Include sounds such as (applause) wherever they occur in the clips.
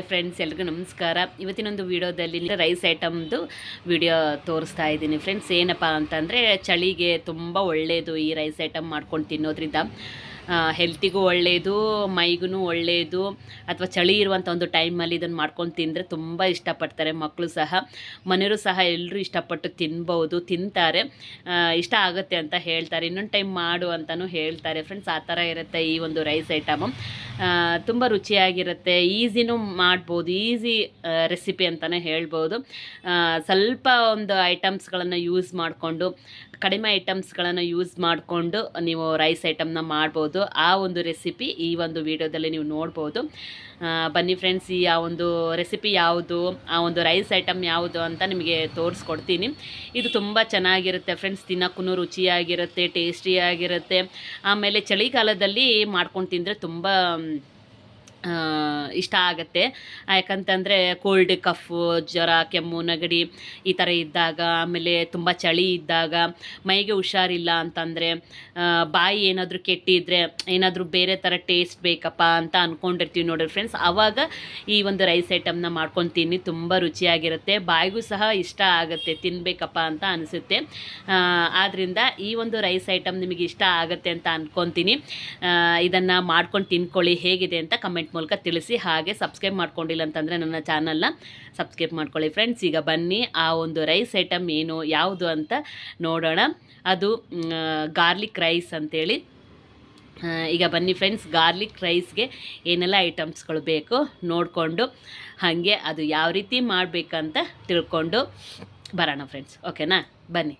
Hi friends ಎಲ್ರಿಗೂ ನಮಸ್ಕಾರ. ಇವತ್ತಿನೊಂದು ವಿಡಿಯೋದಲ್ಲಿ ರೈಸ್ ಐಟಮ್ದು ವಿಡಿಯೋ ತೋರಿಸ್ತಾ ಇದ್ದೀನಿ ಫ್ರೆಂಡ್ಸ್ ಏನಪ್ಪ ಅಂತಂದರೆ, ಚಳಿಗೆ ತುಂಬ ಒಳ್ಳೆಯದು ಈ ರೈಸ್ ಐಟಮ್ ಮಾಡ್ಕೊಂಡು ತಿನ್ನೋದ್ರಿಂದ. ಹೆಲ್ತಿಗೂ ಒಳ್ಳೆಯದು ಮೈಗೂ ಒಳ್ಳೆಯದು ಅಥವಾ ಚಳಿ ಇರುವಂಥ ಒಂದು ಟೈಮಲ್ಲಿ ಇದನ್ನು ಮಾಡ್ಕೊಂಡು ತಿಂದರೆ ತುಂಬ ಇಷ್ಟಪಡ್ತಾರೆ. ಮಕ್ಕಳು ಸಹ, ಮನೆಯವರು ಸಹ ಎಲ್ಲರೂ ಇಷ್ಟಪಟ್ಟು ತಿನ್ಬೋದು, ತಿಂತಾರೆ. ಇಷ್ಟ ಆಗುತ್ತೆ ಅಂತ ಹೇಳ್ತಾರೆ. ಇನ್ನೊಂದು ಟೈಮ್ ಮಾಡು ಅಂತಲೂ ಹೇಳ್ತಾರೆ. ಫ್ರೆಂಡ್ಸ್ ಆ ಥರ ಇರುತ್ತೆ ಈ ಒಂದು ರೈಸ್ ಐಟಮು ತುಂಬ ರುಚಿಯಾಗಿರುತ್ತೆ. ಈಸಿನೂ ಮಾಡ್ಬೋದು. ಈಸಿ ರೆಸಿಪಿ ಅಂತಲೇ ಹೇಳ್ಬೋದು. ಸ್ವಲ್ಪ ಒಂದು ಐಟಮ್ಸ್ಗಳನ್ನು ಯೂಸ್ ಮಾಡಿಕೊಂಡು, ಕಡಿಮೆ ಐಟಮ್ಸ್ಗಳನ್ನು ಯೂಸ್ ಮಾಡಿಕೊಂಡು ನೀವು ರೈಸ್ ಐಟಮ್ನ ಮಾಡ್ಬೋದು. ಆ ಒಂದು ರೆಸಿಪಿ ಈ ಒಂದು ವಿಡಿಯೋದಲ್ಲಿ ನೀವು ನೋಡ್ಬೋದು. ಬನ್ನಿ ಫ್ರೆಂಡ್ಸ್ ಈ ಆ ಒಂದು ರೆಸಿಪಿ ಯಾವುದು, ಆ ಒಂದು ರೈಸ್ ಐಟಮ್ ಯಾವುದು ಅಂತ ನಿಮಗೆ ತೋರಿಸ್ಕೊಡ್ತೀನಿ. ಇದು ತುಂಬ ಚೆನ್ನಾಗಿರುತ್ತೆ ಫ್ರೆಂಡ್ಸ್ ತಿನ್ನೋಕ್ಕೂ ರುಚಿಯಾಗಿರುತ್ತೆ ಟೇಸ್ಟಿಯಾಗಿರುತ್ತೆ ಆಮೇಲೆ ಚಳಿಗಾಲದಲ್ಲಿ ಮಾಡ್ಕೊಂಡು ತಿಂದರೆ ತುಂಬ ಇಷ್ಟ ಆಗುತ್ತೆ. ಯಾಕಂತಂದರೆ ಕೋಲ್ಡ್ ಕಫು ಜ್ವರ, ಕೆಮ್ಮು, ನೆಗಡಿ ಈ ಥರ ಇದ್ದಾಗ, ಆಮೇಲೆ ತುಂಬ ಚಳಿ ಇದ್ದಾಗ, ಮೈಗೆ ಹುಷಾರಿಲ್ಲ ಅಂತಂದರೆ ಬಾಯಿ ಏನಾದರೂ ಕೆಟ್ಟಿದ್ರೆ, ಏನಾದರೂ ಬೇರೆ ಥರ ಟೇಸ್ಟ್ ಬೇಕಪ್ಪ ಅಂತ ಅಂದ್ಕೊಂಡಿರ್ತೀವಿ ನೋಡಿರಿ ಫ್ರೆಂಡ್ಸ್ ಆವಾಗ ಈ ಒಂದು ರೈಸ್ ಐಟಮ್ನ ಮಾಡ್ಕೊಂಡು ತಿನ್ನಿ, ತುಂಬ ರುಚಿಯಾಗಿರುತ್ತೆ. ಬಾಯಿಗೂ ಸಹ ಇಷ್ಟ ಆಗುತ್ತೆ ತಿನ್ನಬೇಕಪ್ಪ ಅಂತ ಅನಿಸುತ್ತೆ. ಆದ್ದರಿಂದ ಈ ಒಂದು ರೈಸ್ ಐಟಮ್ ನಿಮಗೆ ಇಷ್ಟ ಆಗುತ್ತೆ ಅಂತ ಅಂದ್ಕೊತೀನಿ ಇದನ್ನು ಮಾಡ್ಕೊಂಡು ತಿನ್ಕೊಳ್ಳಿ, ಹೇಗಿದೆ ಅಂತ ಕಮೆಂಟ್ ಮೂಲಕ ತಿಳಿಸಿ, ಹಾಗೆ ಸಬ್ಸ್ಕ್ರೈಬ್ ಮಾಡ್ಕೊಂಡಿಲ್ಲ ಅಂತಂದರೆ ನನ್ನ ಚಾನಲ್ನ ಸಬ್ಸ್ಕ್ರೈಬ್ ಮಾಡ್ಕೊಳ್ಳಿ. ಫ್ರೆಂಡ್ಸ್, ಈಗ ಬನ್ನಿ, ಆ ಒಂದು ರೈಸ್ ಐಟಮ್ ಏನು, ಯಾವುದು ಅಂತ ನೋಡೋಣ. ಅದು ಗಾರ್ಲಿಕ್ ರೈಸ್ ಅಂತೇಳಿ. ಈಗ ಬನ್ನಿ ಫ್ರೆಂಡ್ಸ್, ಗಾರ್ಲಿಕ್ ರೈಸ್ಗೆ ಏನೆಲ್ಲ ಐಟಮ್ಸ್ಗಳು ಬೇಕು ನೋಡಿಕೊಂಡು, ಹಾಗೆ ಅದು ಯಾವ ರೀತಿ ಮಾಡಬೇಕಂತ ತಿಳ್ಕೊಂಡು ಬರೋಣ ಫ್ರೆಂಡ್ಸ್. ಓಕೆನಾ? ಬನ್ನಿ.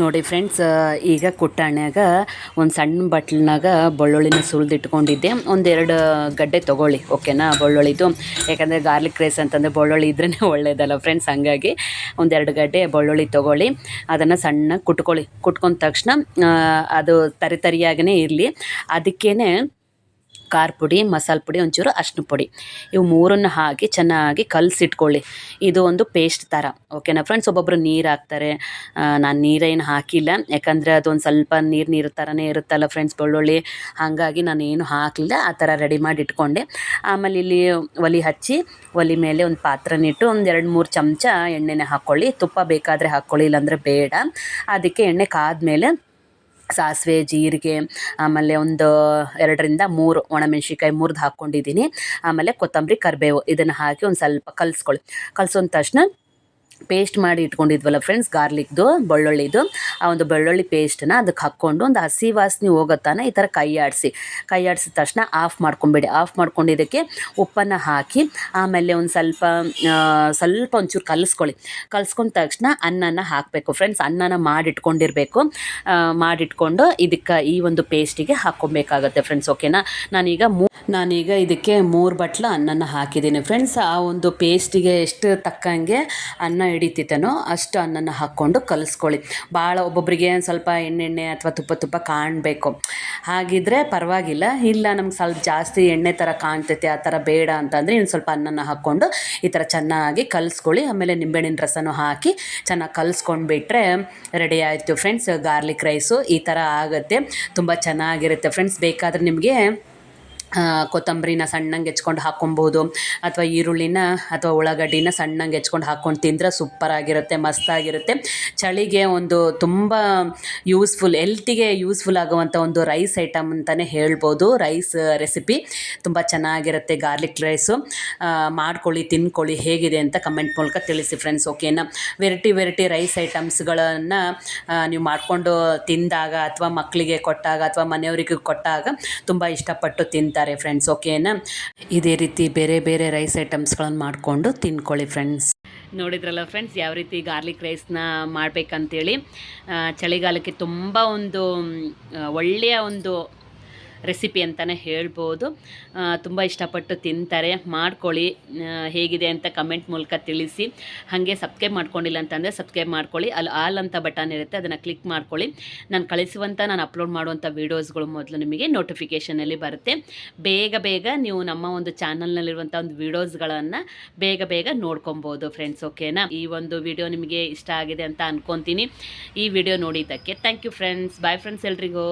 ನೋಡಿ ಫ್ರೆಂಡ್ಸ್ ಈಗ ಕುಟ್ಟಾಣ್ಯಾಗ ಒಂದು (laughs) ಸಣ್ಣ ಬಟ್ಲ್ನಾಗ ಬೆಳ್ಳುಳ್ಳಿನ ಸುಲಿದಿಟ್ಕೊಂಡಿದ್ದೆ ಒಂದೆರಡು ಗಡ್ಡೆ ತೊಗೊಳ್ಳಿ ಓಕೆನಾ ಬೆಳ್ಳುಳ್ಳಿದು. ಯಾಕಂದರೆ ಗಾರ್ಲಿಕ್ ರೈಸ್ ಅಂತಂದರೆ ಬೆಳ್ಳುಳ್ಳಿ ಇದ್ರೇ ಒಳ್ಳೇದಲ್ಲ ಫ್ರೆಂಡ್ಸ್ ಹಂಗಾಗಿ ಒಂದೆರಡು ಗಡ್ಡೆ ಬೆಳ್ಳುಳ್ಳಿ ತೊಗೊಳ್ಳಿ. ಅದನ್ನು ಸಣ್ಣಗೆ ಕುಟ್ಕೊಳ್ಳಿ. ಕುಟ್ಕೊಂಡ ತಕ್ಷಣ ಅದು ತರಿ ತರಿಯಾಗೇ ಇರಲಿ. ಅದಕ್ಕೇ ಖಾರ ಪುಡಿ, ಮಸಾಲೆ ಪುಡಿ, ಒಂಚೂರು ಅರ್ಶಿನ ಪುಡಿ. ಇವು ಮೂರನ್ನು ಹಾಕಿ ಚೆನ್ನಾಗಿ ಕಲಸಿಟ್ಕೊಳ್ಳಿ. ಇದು ಒಂದು ಪೇಸ್ಟ್ ಥರ ಓಕೆನಾ ಫ್ರೆಂಡ್ಸ್ ಒಬ್ಬೊಬ್ಬರು ನೀರು ಹಾಕ್ತಾರೆ. ನಾನು ನೀರೇನು ಹಾಕಿಲ್ಲ. ಯಾಕಂದರೆ ಅದೊಂದು ಸ್ವಲ್ಪ ನೀರು ನೀರು ಥರನೇ ಇರುತ್ತಲ್ಲ ಫ್ರೆಂಡ್ಸ್ ಬೆಳ್ಳುಳ್ಳಿ ಹಾಗಾಗಿ ನಾನು ಏನು ಹಾಕಲಿಲ್ಲ. ಆ ಥರ ರೆಡಿ ಮಾಡಿ ಇಟ್ಕೊಂಡೆ. ಆಮೇಲೆ ಇಲ್ಲಿ ಒಲೆ ಹಚ್ಚಿ, ಒಲೆ ಮೇಲೆ ಒಂದು ಪಾತ್ರನಿಟ್ಟು ಒಂದು ಎರಡು ಮೂರು ಚಮಚ ಎಣ್ಣೆನೇ ಹಾಕ್ಕೊಳ್ಳಿ ತುಪ್ಪ ಬೇಕಾದರೆ ಹಾಕ್ಕೊಳ್ಳಿ ಇಲ್ಲಾಂದರೆ ಬೇಡ. ಅದಕ್ಕೆ ಎಣ್ಣೆ ಕಾದ್ಮೇಲೆ ಸಾಸಿವೆ, ಜೀರಿಗೆ, ಆಮೇಲೆ ಒಂದು ಎರಡರಿಂದ ಮೂರು ಒಣಮೆಣ್ಸಿನ್ಕಾಯಿ ಮುರ್ದು ಹಾಕ್ಕೊಂಡಿದ್ದೀನಿ. ಆಮೇಲೆ ಕೊತ್ತಂಬರಿ, ಕರಿಬೇವು ಇದನ್ನು ಹಾಕಿ ಒಂದು ಸ್ವಲ್ಪ ಕಲಿಸ್ಕೊಳ್ಳಿ ಕಲ್ಸೋದ ತಕ್ಷಣ ಪೇಸ್ಟ್ ಮಾಡಿ ಇಟ್ಕೊಂಡಿದ್ವಲ್ಲ ಫ್ರೆಂಡ್ಸ್ ಗಾರ್ಲಿಕ್ದು ಬೆಳ್ಳುಳ್ಳಿದು. ಆ ಒಂದು ಬೆಳ್ಳುಳ್ಳಿ ಪೇಸ್ಟನ್ನ ಅದಕ್ಕೆ ಹಾಕ್ಕೊಂಡು ಒಂದು ಹಸಿ ವಾಸನೆ ಹೋಗುತ್ತಾನೆ ಈ ಥರ ಕೈ ಆಡಿಸಿ. ಕೈ ಆಡಿಸಿದ ತಕ್ಷಣ ಆಫ್ ಮಾಡ್ಕೊಬೇಡಿ. ಆಫ್ ಮಾಡ್ಕೊಂಡಿದ್ದಕ್ಕೆ ಉಪ್ಪನ್ನು ಹಾಕಿ, ಆಮೇಲೆ ಒಂದು ಸ್ವಲ್ಪ ಸ್ವಲ್ಪ ಒಂಚೂರು ಕಲಿಸ್ಕೊಳ್ಳಿ. ಕಲಿಸ್ಕೊಂಡ ತಕ್ಷಣ ಅನ್ನನ ಹಾಕಬೇಕು. ಫ್ರೆಂಡ್ಸ್ ಅನ್ನನ ಮಾಡಿಟ್ಕೊಂಡಿರಬೇಕು. ಮಾಡಿಟ್ಕೊಂಡು ಇದಕ್ಕೆ ಈ ಒಂದು ಪೇಸ್ಟಿಗೆ ಹಾಕ್ಕೊಬೇಕಾಗತ್ತೆ ಫ್ರೆಂಡ್ಸ್ ಓಕೆನಾ ನಾನೀಗ ಮೂ ನಾನೀಗ ಇದಕ್ಕೆ ಮೂರು ಬಟ್ಲು ಅನ್ನನ ಹಾಕಿದ್ದೀನಿ. ಫ್ರೆಂಡ್ಸ್ ಆ ಒಂದು ಪೇಸ್ಟಿಗೆ ಎಷ್ಟು ತಕ್ಕಂಗೆ ಅನ್ನ ಹಿಡಿತಿತ್ತನೋ ಅಷ್ಟು ಅನ್ನನ ಹಾಕ್ಕೊಂಡು ಕಲಿಸ್ಕೊಳ್ಳಿ. ಭಾಳ ಒಬ್ಬೊಬ್ಬರಿಗೆ ಸ್ವಲ್ಪ ಎಣ್ಣೆಣ್ಣೆ ಅಥವಾ ತುಪ್ಪ ತುಪ್ಪ ಕಾಣಬೇಕು. ಹಾಗಿದ್ರೆ ಪರವಾಗಿಲ್ಲ. ಇಲ್ಲ, ನಮ್ಗೆ ಸ್ವಲ್ಪ ಜಾಸ್ತಿ ಎಣ್ಣೆ ಥರ ಕಾಣ್ತೈತೆ, ಆ ಥರ ಬೇಡ ಅಂತಂದರೆ ಇನ್ನು ಸ್ವಲ್ಪ ಅನ್ನನ ಹಾಕ್ಕೊಂಡು ಈ ಥರ ಚೆನ್ನಾಗಿ ಕಲಿಸ್ಕೊಳ್ಳಿ. ಆಮೇಲೆ ನಿಂಬೆಹಣ್ಣಿನ ರಸನೂ ಹಾಕಿ ಚೆನ್ನಾಗಿ ಕಲಿಸ್ಕೊಂಡ್ಬಿಟ್ರೆ ರೆಡಿ ಆಯಿತು. ಫ್ರೆಂಡ್ಸ್ ಗಾರ್ಲಿಕ್ ರೈಸು ಈ ಥರ ಆಗುತ್ತೆ. ತುಂಬ ಚೆನ್ನಾಗಿರುತ್ತೆ. ಫ್ರೆಂಡ್ಸ್ ಬೇಕಾದರೆ ನಿಮಗೆ ಕೊತ್ತಂಬರಿನ ಸಣ್ಣಂಗೆ ಹೆಚ್ಕೊಂಡು ಹಾಕ್ಕೊಬೋದು ಅಥವಾ ಈರುಳ್ಳಿನ ಅಥವಾ ಉಳ್ಳಾಗಡ್ಡಿನ ಸಣ್ಣಂಗೆ ಹೆಚ್ಕೊಂಡು ಹಾಕ್ಕೊಂಡು ತಿಂದರೆ ಸೂಪರಾಗಿರುತ್ತೆ, ಮಸ್ತಾಗಿರುತ್ತೆ. ಚಳಿಗೆ ಒಂದು ತುಂಬ ಯೂಸ್ಫುಲ್ ಹೆಲ್ತಿಗೆ ಯೂಸ್ಫುಲ್ ಆಗುವಂಥ ಒಂದು ರೈಸ್ ಐಟಮ್ ಅಂತಲೇ ಹೇಳ್ಬೋದು. ರೈಸ್ ರೆಸಿಪಿ ತುಂಬ ಚೆನ್ನಾಗಿರುತ್ತೆ ಗಾರ್ಲಿಕ್ ರೈಸು ಮಾಡ್ಕೊಳ್ಳಿ, ತಿನ್ಕೊಳ್ಳಿ, ಹೇಗಿದೆ ಅಂತ ಕಮೆಂಟ್ ಮೂಲಕ ತಿಳಿಸಿ ಫ್ರೆಂಡ್ಸ್ ಓಕೆನಾ ವೆರೈಟಿ ವೆರೈಟಿ ರೈಸ್ ಐಟಮ್ಸ್ಗಳನ್ನು ನೀವು ಮಾಡಿಕೊಂಡು ತಿಂದಾಗ ಅಥವಾ ಮಕ್ಕಳಿಗೆ ಕೊಟ್ಟಾಗ ಅಥವಾ ಮನೆಯವರಿಗೆ ಕೊಟ್ಟಾಗ ತುಂಬ ಇಷ್ಟಪಟ್ಟು ತಿಂತಾರೆ ಫ್ರೆಂಡ್ಸ್ ಓಕೆನಾ ಇದೇ ರೀತಿ ಬೇರೆ ಬೇರೆ ರೈಸ್ ಐಟಮ್ಸ್ಗಳನ್ನು ಮಾಡಿಕೊಂಡು ತಿನ್ಕೊಳ್ಳಿ ಫ್ರೆಂಡ್ಸ್ ನೋಡಿದ್ರಲ್ಲ ಫ್ರೆಂಡ್ಸ್ ಯಾವ ರೀತಿ ಗಾರ್ಲಿಕ್ ರೈಸ್ನ ಮಾಡಬೇಕಂತೇಳಿ ಚಳಿಗಾಲಕ್ಕೆ ತುಂಬ ಒಂದು ಒಳ್ಳೆಯ ಒಂದು ರೆಸಿಪಿ ಅಂತಲೇ ಹೇಳ್ಬೋದು. ತುಂಬ ಇಷ್ಟಪಟ್ಟು ತಿಂತಾರೆ. ಮಾಡ್ಕೊಳ್ಳಿ. ಹೇಗಿದೆ ಅಂತ ಕಮೆಂಟ್ ಮೂಲಕ ತಿಳಿಸಿ. ಹಾಗೆ ಸಬ್ಸ್ಕ್ರೈಬ್ ಮಾಡ್ಕೊಂಡಿಲ್ಲ ಅಂತಂದರೆ ಸಬ್ಸ್ಕ್ರೈಬ್ ಮಾಡ್ಕೊಳ್ಳಿ. ಅಲ್ಲಿ ಆಲ್ ಅಂತ ಬಟನ್ ಇರುತ್ತೆ, ಅದನ್ನು ಕ್ಲಿಕ್ ಮಾಡ್ಕೊಳ್ಳಿ. ನಾನು ಕಳಿಸುವಂಥ ನಾನು ಅಪ್ಲೋಡ್ ಮಾಡುವಂಥ ವೀಡಿಯೋಸ್ಗಳು ಮೊದಲು ನಿಮಗೆ ನೋಟಿಫಿಕೇಷನಲ್ಲಿ ಬರುತ್ತೆ. ಬೇಗ ಬೇಗ ನೀವು ನಮ್ಮ ಒಂದು ಚಾನಲ್ನಲ್ಲಿರುವಂಥ ಒಂದು ವೀಡಿಯೋಸ್ಗಳನ್ನು ಬೇಗ ಬೇಗ ನೋಡ್ಕೊಬೋದು ಫ್ರೆಂಡ್ಸ್ ಓಕೆನಾ ಈ ಒಂದು ವಿಡಿಯೋ ನಿಮಗೆ ಇಷ್ಟ ಆಗಿದೆ ಅಂತ ಅನ್ಕೊತೀನಿ. ಈ ವಿಡಿಯೋ ನೋಡಿದ್ದಕ್ಕೆ thank you friends bye friends ಎಲ್ರಿಗೂ.